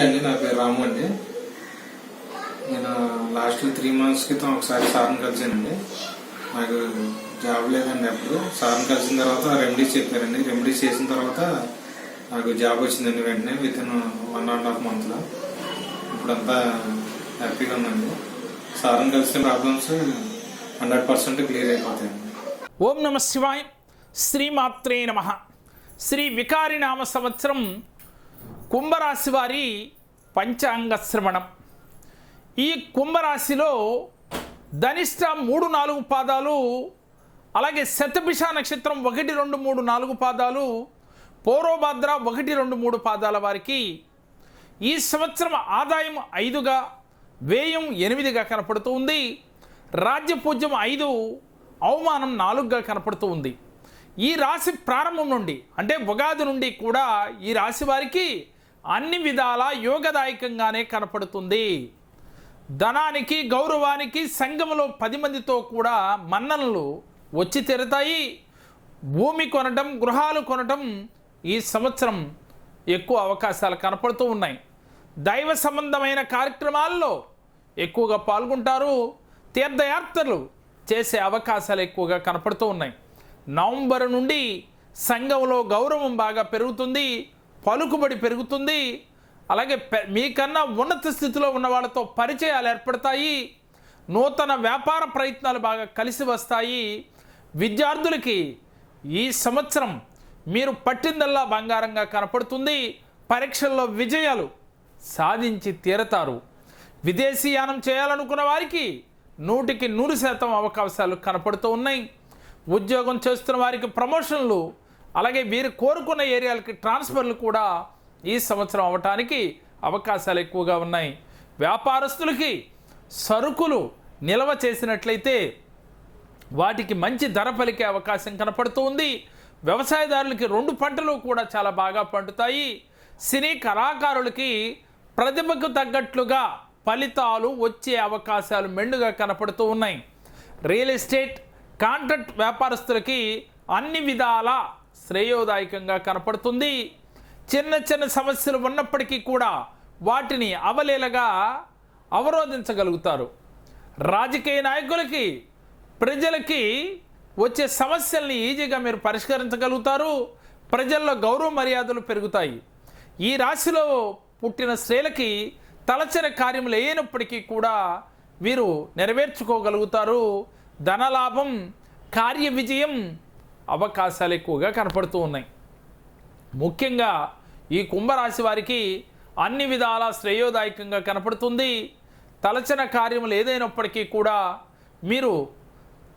అండి నా పేరు రాము అండి. నేను లాస్ట్ త్రీ మంత్స్ క్రితం ఒకసారి సార్ని కలిసానండి. నాకు జాబ్ లేదండి అప్పుడు. సార్ని కలిసిన తర్వాత రెమెడీస్ చెప్పారండి. రెమెడీస్ చేసిన తర్వాత నాకు జాబ్ వచ్చిందండి వెంటనే with in one and half మంత్లో ఇప్పుడంతా హ్యాపీగా ఉందండి. సార్ని కలిసిన ప్రాబ్లమ్స్ హండ్రెడ్ పర్సెంట్ క్లియర్ అయిపోతాయండి. ఓం నమ శివాయ. శ్రీమాత్రే నమ. శ్రీ వికారి నామ సంవత్సరం కుంభరాశి వారి పంచాంగ శ్రవణం. ఈ కుంభరాశిలో ధనిష్ట మూడు నాలుగు పాదాలు అలాగే శతభిష నక్షత్రం ఒకటి రెండు మూడు నాలుగు పాదాలు పూర్వభద్ర ఒకటి రెండు మూడు పాదాల వారికి ఈ సంవత్సరం ఆదాయం ఐదుగా వ్యయం ఎనిమిదిగా కనపడుతూ ఉంది. రాజ్యపూజ్యం ఐదు అవమానం నాలుగుగా కనపడుతూ ఉంది. ఈ రాశి ప్రారంభం నుండి అంటే ఉగాది నుండి కూడా ఈ రాశి వారికి అన్ని విధాల యోగదాయకంగానే కనపడుతుంది. ధనానికి గౌరవానికి సంఘంలో పది మందితో కూడా మన్ననలు వచ్చి తీరుతాయి. భూమి కొనటం గృహాలు కొనటం ఈ సంవత్సరం ఎక్కువ అవకాశాలు కనపడుతూ ఉన్నాయి. దైవ సంబంధమైన కార్యక్రమాల్లో ఎక్కువగా పాల్గొంటారు. తీర్థయాత్రలు చేసే అవకాశాలు ఎక్కువగా కనపడుతూ ఉన్నాయి. నవంబర్ నుండి సంఘంలో గౌరవం బాగా పెరుగుతుంది. పలుకుబడి పెరుగుతుంది. అలాగే పె- మీకన్నా ఉన్నత స్థితిలో ఉన్న వాళ్ళతో పరిచయాలు ఏర్పడతాయి. నూతన వ్యాపార ప్రయత్నాలు బాగా కలిసి వస్తాయి. విద్యార్థులకి ఈ సంవత్సరం మీరు పట్టిందల్లా బంగారంగా కనపడుతుంది. పరీక్షల్లో విజయాలు సాధించి తీరతారు. విదేశీయానం చేయాలనుకున్న వారికి నూటికి నూరు శాతం అవకాశాలు కనపడుతూ ఉన్నాయి. ఉద్యోగం చేస్తున్న వారికి ప్రమోషన్లు అలాగే వీరు కోరుకున్న ఏరియాలకి ట్రాన్స్ఫర్లు కూడా ఈ సంవత్సరం అవటానికి అవకాశాలు ఎక్కువగా ఉన్నాయి. వ్యాపారస్తులకి సరుకులు నిల్వ చేసినట్లయితే వాటికి మంచి ధర పలికే అవకాశం కనపడుతూ ఉంది వ్యవసాయదారులకి రెండు పంటలు కూడా చాలా బాగా పండుతాయి. సినీ కళాకారులకి ప్రతిభకు తగ్గట్లుగా ఫలితాలు వచ్చే అవకాశాలు మెండుగా కనపడుతూ ఉన్నాయి. రియల్ ఎస్టేట్ కాంట్రాక్ట్ వ్యాపారస్తులకి అన్ని విధాల శ్రేయోదాయకంగా కనపడుతుంది. చిన్న చిన్న సమస్యలు ఉన్నప్పటికీ కూడా వాటిని అవలీలగా అవరోధించగలుగుతారు. రాజకీయ నాయకులకి ప్రజలకి వచ్చే సమస్యల్ని ఈజీగా మీరు పరిష్కరించగలుగుతారు. ప్రజల్లో గౌరవ మర్యాదలు పెరుగుతాయి. ఈ రాశిలో పుట్టిన స్త్రీలకి తలచిన కార్యములు అయినప్పటికీ కూడా వీరు నెరవేర్చుకోగలుగుతారు. ధనలాభం కార్య విజయం అవకాశాలు ఎక్కువగా కనపడుతూ ఉన్నాయి. ముఖ్యంగా ఈ కుంభరాశి వారికి అన్ని విధాల శ్రేయోదాయకంగా కనపడుతుంది. తలచిన కార్యములు ఏదైనప్పటికీ కూడా మీరు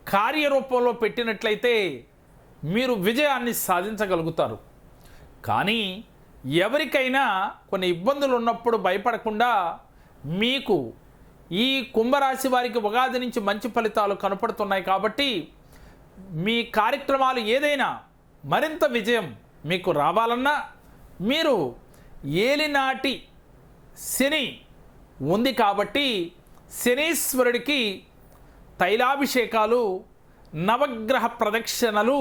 కార్యరూపంలో పెట్టినట్లయితే మీరు విజయాన్ని సాధించగలుగుతారు. కానీ ఎవరికైనా కొన్ని ఇబ్బందులు ఉన్నప్పుడు భయపడకుండా మీకు ఈ కుంభరాశి వారికి ఉగాది నుంచి మంచి ఫలితాలు కనపడుతున్నాయి కాబట్టి మీ కార్యక్రమాలు ఏదైనా మరింత విజయం మీకు రావాలన్నా మీరు ఏలినాటి శని ఉంది కాబట్టి శనీశ్వరుడికి తైలాభిషేకాలు నవగ్రహ ప్రదక్షిణలు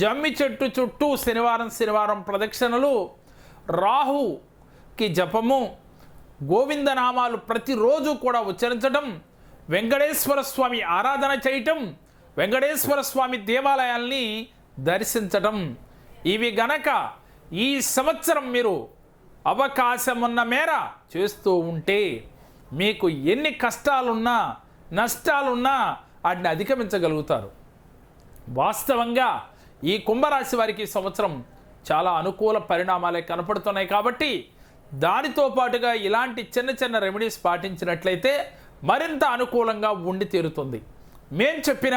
జమ్మి చెట్టు చుట్టూ శనివారం శనివారం ప్రదక్షిణలు రాహుకి జపము గోవిందనామాలు ప్రతిరోజు కూడా ఉచ్చరించడం వెంకటేశ్వర స్వామి ఆరాధన చేయటం వెంకటేశ్వర స్వామి దేవాలయాల్ని దర్శించటం. ఇవి గనక ఈ సంవత్సరం మీరు అవకాశం ఉన్న మేర చేస్తూ ఉంటే మీకు ఎన్ని కష్టాలున్నా నష్టాలున్నా వాటిని అధిగమించగలుగుతారు. వాస్తవంగా ఈ కుంభరాశి వారికి ఈ సంవత్సరం చాలా అనుకూల పరిణామాలే కనపడుతున్నాయి కాబట్టి దానితో పాటుగా ఇలాంటి చిన్న చిన్న రెమెడీస్ పాటించినట్లయితే మరింత అనుకూలంగా ఉండి తీరుతుంది. మేం చెప్పిన